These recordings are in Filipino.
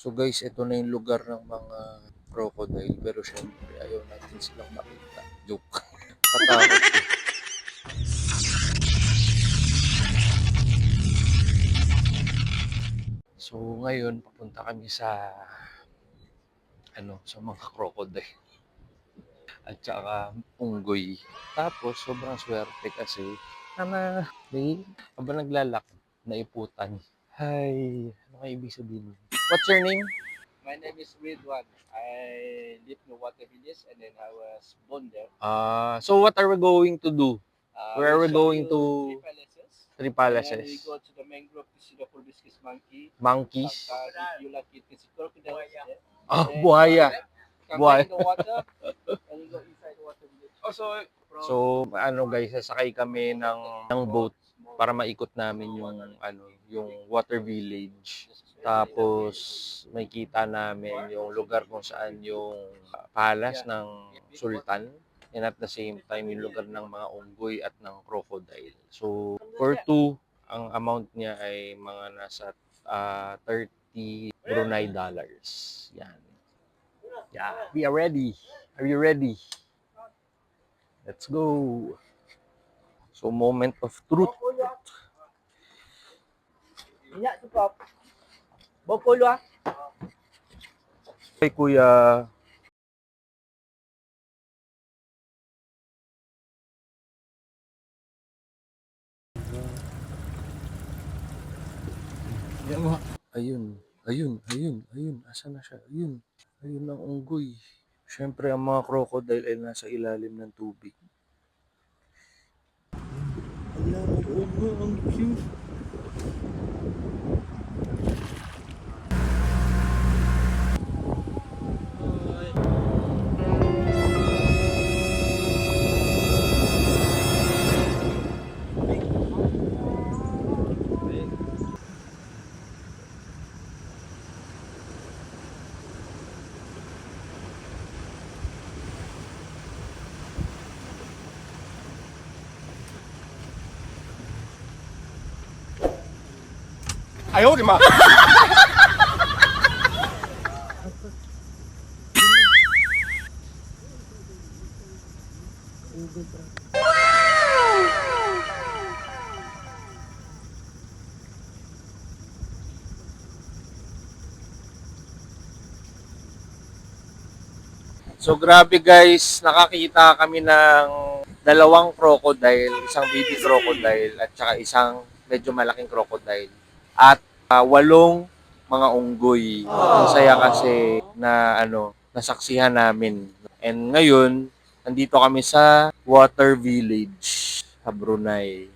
So guys, ito na yung lugar ng mga crocodile. Pero syempre, ayaw natin silang makita. Joke. Patakot. So ngayon, papunta kami sa ano, sa mga crocodile. At saka unggoy. Tapos, sobrang swerte kasi na may naglalak na iputan. Hi, ano nga ibig sabihin? nun? What's your name? My name is Ridwan. I live in Water Village and then I was born there. Ah, so what are we going to do? Uh, Where are we going to- Three palaces. Three And then we palaces. go to the mangrove to see the proboscis monkey. Monkeys. If you like it, crocodiles there. Ah, Then buhaya. Come Buhaya. the water and you go inside the water village. Also, from So, ano guys, sasakay kami ng, ng boat para maikot namin yung ano, yung water village. Tapos may kita namin yung lugar kung saan yung uh, palace ng sultan and at the same time yung lugar ng mga unggoy at ng crocodile. So for two, ang amount niya ay mga nasa ah, 30 Brunei dollars. Yan. Yeah, we are ready. Are you ready? Let's go. So moment of truth. Minyak tu pop. Bokolo ah. Hey kuya, Ayun, ayun, ayun, ayun. Asa na siya? Ayun. Ayun ang unggoy. Siyempre, ang mga crocodile ay nasa ilalim ng tubig. Ala, oo nga, ang cute. So grabe guys, nakakita kami ng dalawang crocodile, isang baby crocodile at saka isang medyo malaking crocodile at ah, walong mga unggoy. Ang saya kasi na ano, nasaksihan namin. And ngayon, nandito kami sa Water Village sa Brunei.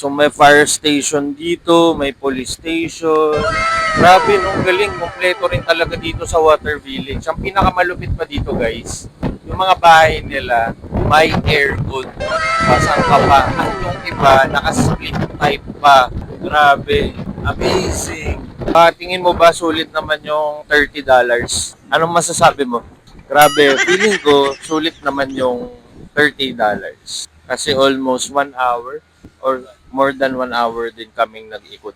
So may fire station dito, may police station. Grabe, nung galing, kompleto rin talaga dito sa Water Village. Ang pinakamalupit pa dito guys, yung mga bahay nila, may aircon. Pasang ka pa. At yung iba, naka-split type pa. Grabe, amazing. Ah, tingin mo ba sulit naman yung $30? Anong masasabi mo? Grabe, feeling ko sulit naman yung $30. Kasi almost one hour or more than one hour din kaming nag-ikot.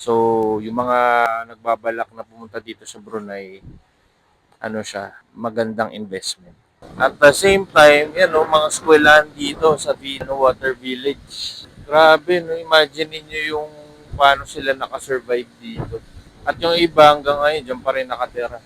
So, yung mga nagbabalak na pumunta dito sa Brunei, ano siya, magandang investment. At the same time, yan o, mga eskwelahan dito sa Vino Water Village. Grabe, no, imagine niyo yung paano sila nakasurvive dito. At yung iba hanggang ngayon, dyan pa rin nakatira.